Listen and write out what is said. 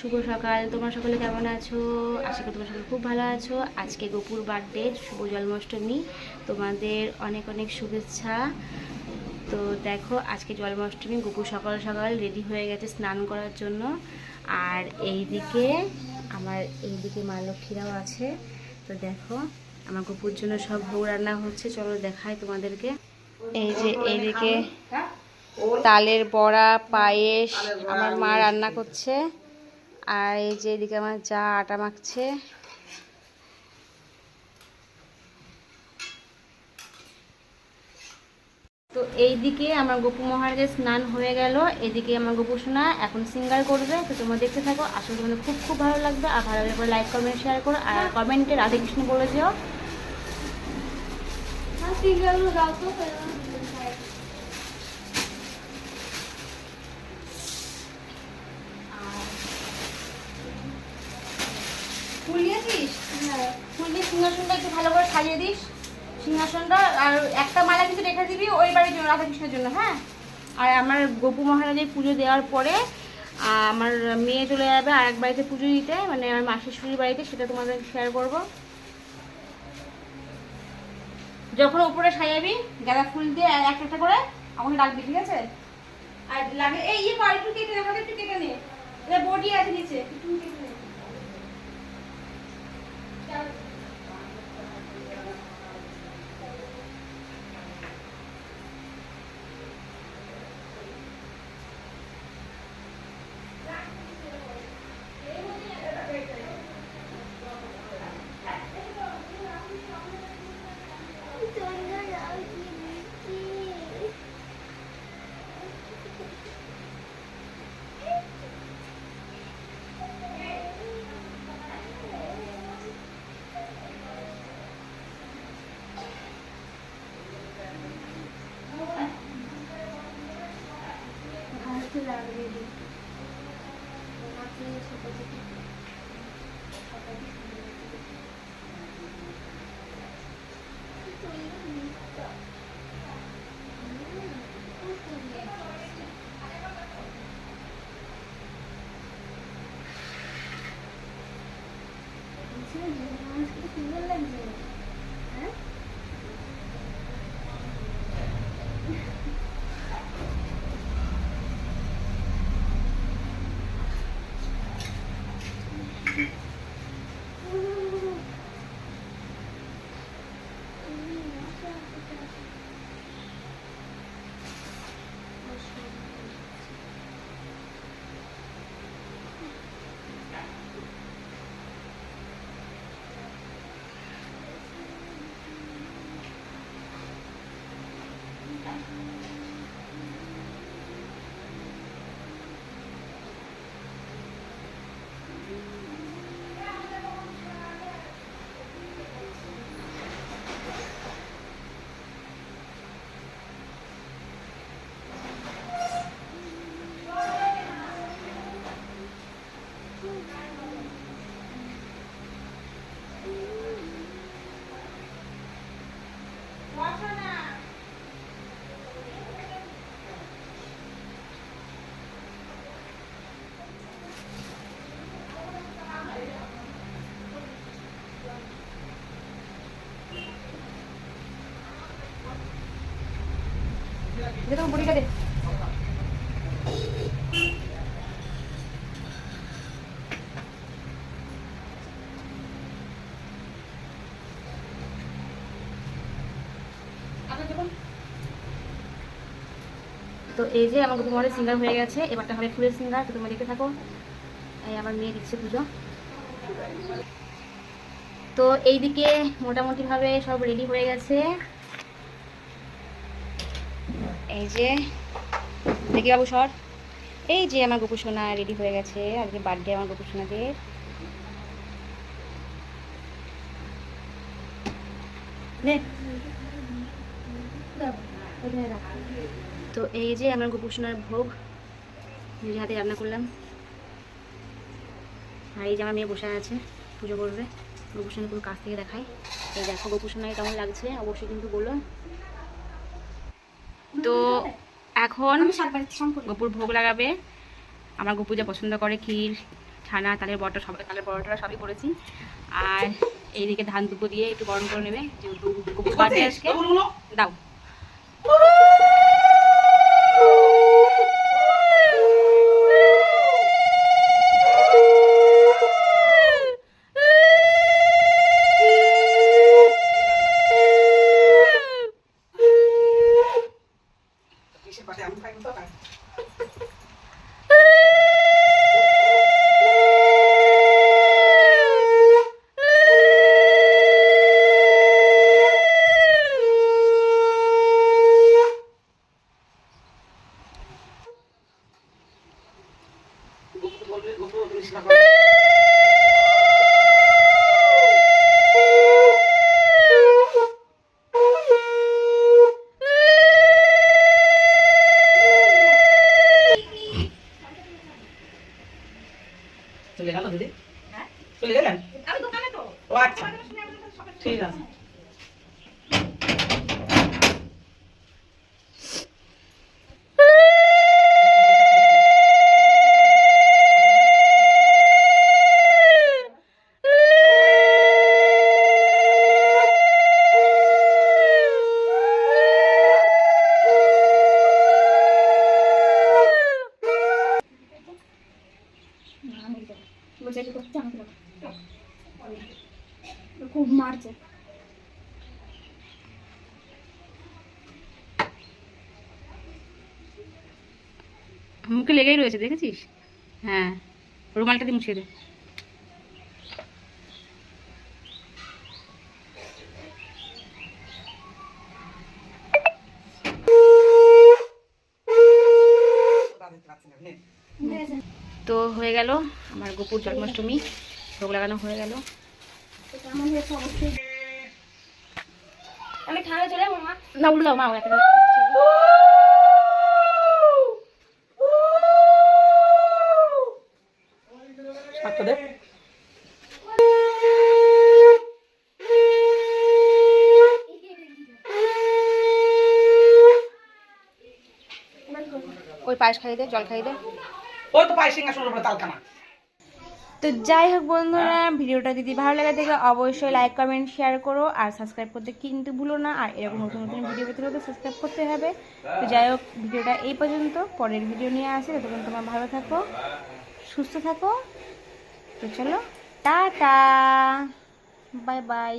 শুভ সকাল। তোমরা সকলে কেমন আছো? আশা করি তোমরা সকলে খুব ভালো আছো। আজকে গোপুর বার্থডে, শুভ জন্মাষ্টমী। তোমাদের অনেক অনেক শুভেচ্ছা। তো দেখো, আজকে জন্মাষ্টমী, গোপুর সকাল সকাল রেডি হয়ে গেছে স্নান করার জন্য। আর এইদিকে আমার এইদিকে মা লক্ষ্মীরাও আছে। তো দেখো, আমার গোপুর জন্য সব ভোগ রান্না হচ্ছে। চলো দেখাই তোমাদেরকে। এই যে এইদিকে তালের বড়া, পায়েস, আমার মা রান্না করছে। আর এই যে এদিকে আমার যা আটা মাখছে। তো এইদিকে আমার গোপু মহারাজের স্নান হয়ে গেল। এদিকে আমার গোপু সোনা এখন সিঙ্গার করবে। তো তোমরা দেখতে থাকো। আসলে তোমাদের খুব খুব ভালো লাগবে। আর ভালো লাগলে লাইক কমেন্ট শেয়ার করো। আর কমেন্টে রাধে কৃষ্ণ বলে যেও। ফুল দিয়েছিস ফুল দিয়ে সিংহাসনটা একটু ভালো করে সাজিয়ে দিস। সিংহাসনটা আর একটা মালা রেখে দিবি ওই বাড়ির জন্য জন্য হ্যাঁ? আর আমার গোপু মহারাজের পুজো দেওয়ার পরে আমার মেয়ে চলে যাবে আর এক বাড়িতে পুজো দিতে মানে আমার মাসির শাশুড়ির বাড়িতে, সেটা তোমাদের শেয়ার করব। যখন উপরে সাজাবি, গাঁদা ফুল দিয়ে একটা একটা করে, আমাকে ডাকবি, ঠিক আছে? আর লাগে, এই ইয়ে একটু কেটে একটু কেটে বডি আছে নিচে, একটু কেটে তো এই যে আমার কুমারের সিঙ্গার হয়ে গেছে, এবারটা হবে ফুলের সিঙ্গার তো তোমরা দেখতে থাকো। এই আমার মেয়ে দিচ্ছে পুজো। তো এইদিকে মোটামুটিভাবে সব রেডি হয়ে গেছে। এই যে, দেখি বাবু, সর। এই যে আমার গোপু সোনা রেডি হয়ে গেছে। আজকে বার্থডে আমার গোপু। তো এই যে আমার গোপু সোনার ভোগ। নিজের হাতে রান্না করলাম। আর এই যে আমার মেয়ে বসে আছে, পুজো করবে। গোপু সোনা পুরো কাছ থেকে দেখাই। এই দেখো, গোপু সোনাকে কেমন লাগছে? অবশ্যই কিন্তু বলো। তো এখন গপুর ভোগ লাগাবে। আমার গপু যা পছন্দ করে ক্ষীর ছানা তালের বড়টা সবাই তালের বড়টা সবই করেছি। আর এইদিকে ধান দুপো দিয়ে একটু গরম করে নেবে। যেহেতু গোপুর বার্থডে আজকে দাও মারছে মুখে লেগেই রয়েছে, দেখেছিস? হ্যাঁ রুমালটা দিয়ে মুছিয়ে দে। তো হয়ে গেল আমার গোপুর জন্মাষ্টমী, ভোগ লাগানো হয়ে গেল। আমি ঠান্ডা চলে মা না মা ওই পায়েস খাইয়ে দে, জল খাইয়ে দে। ওই তো পাই সিংহাসনের তালকানা তো যাই হোক বন্ধুরা ভিডিওটা যদি ভালো লাগে থাকে অবশ্যই লাইক কমেন্ট শেয়ার করো আর সাবস্ক্রাইব করতে কিন্তু ভুলো না। আর এরকম নতুন নতুন ভিডিও পেতে হলে সাবস্ক্রাইব করতে হবে। তো যাই হোক ভিডিওটা এই পর্যন্ত। পরের ভিডিও নিয়ে আসে। ততক্ষণ তোমরা ভালো থাকো সুস্থ থাকো। তো চলো টাটা। Bye bye.